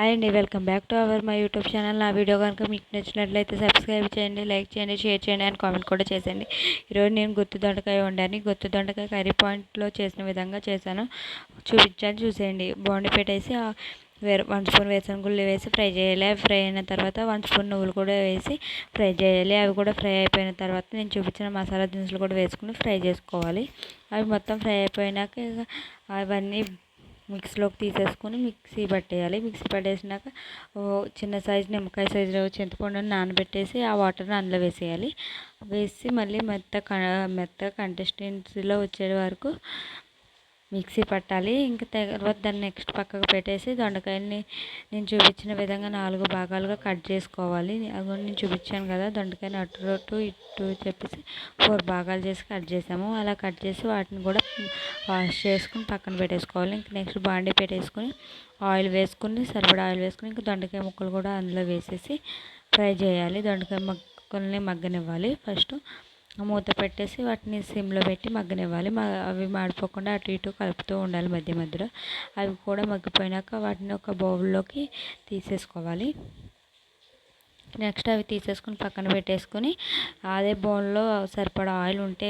Hi అండి welcome back to our my YouTube channel. నా video కనుక మీకు నచ్చినట్లయితే సబ్స్క్రైబ్ చేయండి లైక్ చేయండి షేర్ చేయండి అండ్ కామెంట్ కూడా చేసేయండి. ఈరోజు నేను గుత్తి దొండకాయ వండాను. గుత్తి దొండకాయ కర్రీ పాయింట్లో చేసిన విధంగా చేశాను. చూపించాను చూసేయండి. బాండి పెట్టేసి వేరే వన్ స్పూన్ వేసిన గుళ్ళు వేసి ఫ్రై చేయాలి. అవి ఫ్రై అయిన తర్వాత వన్ స్పూన్ నువ్వులు కూడా వేసి ఫ్రై చేయాలి. అవి కూడా ఫ్రై అయిపోయిన తర్వాత నేను చూపించిన మసాలా దినుసులు కూడా వేసుకుని ఫ్రై చేసుకోవాలి. అవి మొత్తం ఫ్రై అయిపోయినాక అవన్నీ మిక్సీలోకి తీసేసుకొని మిక్సీ పట్టేయాలి. మిక్సీ పట్టేసినాక చిన్న సైజు నిమ్మకాయ సైజులో చింతపండుని నానబెట్టేసి ఆ వాటర్ని అందులో వేసేయాలి. వేసి మళ్ళీ మెత్త మెత్త కంటెస్టెన్సీలో వచ్చే వరకు మిక్సీ పట్టాలి. ఇంకా తర్వాత దాన్ని నెక్స్ట్ పక్కకు పెట్టేసి దొండకాయల్ని నేను చూపించిన విధంగా నాలుగు భాగాలుగా కట్ చేసుకోవాలి. అది నేను చూపించాను కదా దొండకాయని అటు అటు ఇటు చెప్పేసి ఫోర్ భాగాలు చేసి కట్ చేసాము. అలా కట్ చేసి వాటిని కూడా వాష్ చేసుకుని పక్కన పెట్టేసుకోవాలి. ఇంక నెక్స్ట్ బాండీ పెట్టేసుకొని ఆయిల్ వేసుకుని సరిపడా ఆయిల్ వేసుకుని ఇంకా దొండకాయ ముక్కలు కూడా అందులో వేసేసి ఫ్రై చేయాలి. దొండకాయ ముక్కల్ని మగ్గనివ్వాలి ఫస్ట్. మూత పెట్టేసి వాటిని సిమ్లో పెట్టి మగ్గనివ్వాలి. అవి మాడిపోకుండా అటు ఇటు కలుపుతూ ఉండాలి మధ్య మధ్యలో. అవి కూడా మగ్గిపోయినాక వాటిని ఒక బౌల్లోకి తీసేసుకోవాలి. నెక్స్ట్ అవి తీసేసుకుని పక్కన పెట్టేసుకొని అదే బౌల్లో సరిపడా ఆయిల్ ఉంటే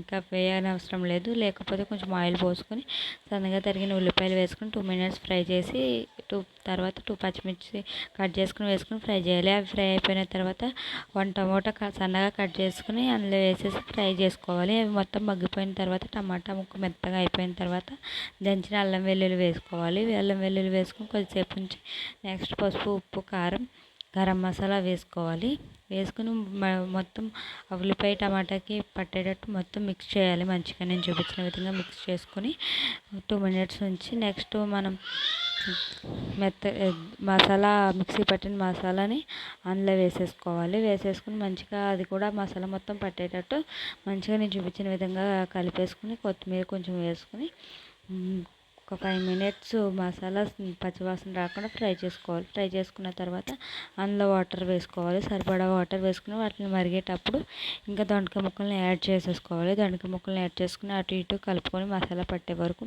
ఇంకా వేయని అవసరం లేదు. లేకపోతే కొంచెం ఆయిల్ పోసుకొని సన్నగా తరిగిన ఉల్లిపాయలు వేసుకుని టూ మినిట్స్ ఫ్రై చేసి టూ తర్వాత టూ పచ్చిమిర్చి కట్ చేసుకుని వేసుకుని ఫ్రై చేయాలి. అవి ఫ్రై అయిపోయిన తర్వాత వన్ టమోటా సన్నగా కట్ చేసుకుని అందులో వేసేసి ఫ్రై చేసుకోవాలి. అవి మొత్తం మగ్గిపోయిన తర్వాత టమాటా ముక్క మెత్తగా అయిపోయిన తర్వాత దంచిన అల్లం వెల్లుల్లి వేసుకోవాలి. అల్లం వెల్లుల్లి వేసుకుని కొద్దిసేపు ఉంచి నెక్స్ట్ పసుపు ఉప్పు కారం గరం మసాలా వేసుకోవాలి. వేసుకుని మొత్తం ఉల్లిపాయ టమాటాకి పట్టేటట్టు మొత్తం మిక్స్ చేయాలి. మంచిగా నేను చూపించిన విధంగా మిక్స్ చేసుకొని టూ మినిట్స్ ఉంచి నెక్స్ట్ మనం మెత్త మసాలా మిక్సీ పట్టిన మసాలాని అందులో వేసేసుకోవాలి. వేసేసుకుని మంచిగా అది కూడా మసాలా మొత్తం పట్టేటట్టు మంచిగా నేను చూపించిన విధంగా కలిపేసుకుని కొత్తిమీర కొంచెం వేసుకుని ఒక ఫైవ్ మినిట్స్ మసాలా పచ్చివాసన రాకుండా ఫ్రై చేసుకోవాలి. ఫ్రై చేసుకున్న తర్వాత అందులో వాటర్ వేసుకోవాలి. సరిపడా వాటర్ వేసుకుని వాటిని మరిగేటప్పుడు ఇంకా దొండకాయ ముక్కల్ని యాడ్ చేసేసుకోవాలి. దొండకాయ ముక్కలను యాడ్ చేసుకుని అటు ఇటు కలుపుకొని మసాలా పట్టే వరకు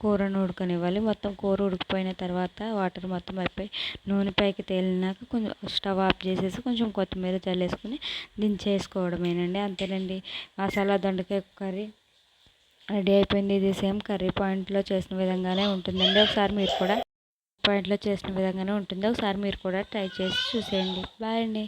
కూరను ఉడకనివ్వాలి మొత్తం కూర ఉడికిపోయిన తర్వాత వాటర్ మొత్తం అయిపోయి నూనె పైకి తేలినాక కొంచెం స్టవ్ ఆఫ్ చేసేసి కొంచెం కొత్తిమీర చల్లేసుకుని దించేసుకోవడమేనండి. అంతేనండి. మసాలా దొండకాయ కర్రీ రెడీ అయిపోయింది. ఇది సేమ్ కర్రీ పాయింట్లో చేసిన విధంగానే ఉంటుందండి. ఒకసారి మీరు కూడా పాయింట్లో చేసిన విధంగానే ఉంటుంది. ఒకసారి మీరు కూడా ట్రై చేసి చూసేయండి. బాయ్ అండి.